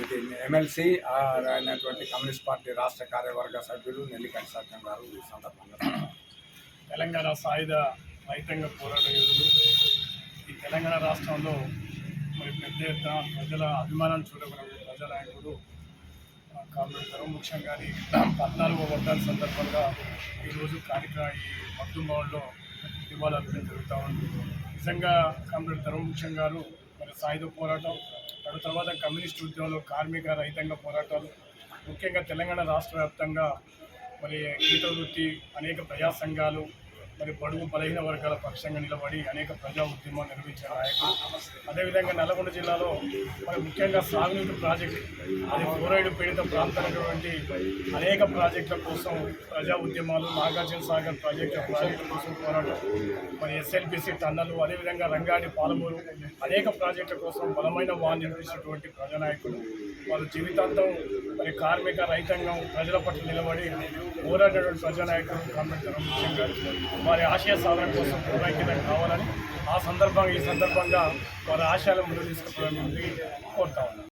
ఇది ఎమ్మెల్సీ అయినటువంటి communist party రాష్ట్ర కార్యవర్గ సభ్యులు నెల్లికంటి సత్యం గారు ఈ సందర్భంగా తెలంగాణ సాయుధ రైతాంగ పోరాట యోధులు. ఈ తెలంగాణ రాష్ట్రంలో మరి పెద్ద ఎత్తున ప్రజల అభిమానాన్ని చూడగలిగిన ప్రజల నాయకుడు ఆ, కామ్రేడ్ కానీ గారి పద్నాలుగో వర్ధాల సందర్భంగా ఈరోజు కార్యక్రమ ఈ మద్దు భవన్లో నివాళులర్పణ జరుగుతూ ఉంది. నిజంగా కామ్రేడ్ ధర్మముఖ్యం గారు మరి సాయుధ పోరాటం దాని తర్వాత కమ్యూనిస్ట్ ఉద్యమంలో కార్మిక రైతాంగ పోరాటాలు ముఖ్యంగా తెలంగాణ రాష్ట్ర వ్యాప్తంగా మరి గీత వృత్తి అనేక ప్రజా సంఘాలు మరి బడుగు బలహీన వర్గాల పక్షంగా నిలబడి అనేక ప్రజా ఉద్యమాలు నిర్వహించిన నాయకులు. అదేవిధంగా నల్గొండ జిల్లాలో మరి ముఖ్యంగా సాగునీటి ప్రాజెక్టు అది ఫ్లోరైడ్ పీడిత ప్రాంతాలైనటువంటి అనేక ప్రాజెక్టుల కోసం ప్రజా ఉద్యమాలు నాగార్జున సాగర్ ప్రాజెక్టు ప్రాజెక్టుల కోసం పోరాటం మరి ఎస్ఎల్పిసి టన్నలు అదేవిధంగా రంగాడి పాలమూరు అనేక ప్రాజెక్టుల కోసం బలమైన వాన్ నిర్వహించినటువంటి ప్రజానాయకులు వారు జీవితాంతం మరి కార్మిక రైతాంగం ప్రజల పట్ల నిలబడి పోరాడినటువంటి ప్రజానాయకులు కామెంట్ ముఖ్యంగా. వారి ఆశయ సాధన కోసం పూర్వైక్యత కావాలని సందర్భంగా ఈ సందర్భంగా వారి ఆశయాలు ముందు తీసుకుపోవాలని కోరుతా ఉన్నాను.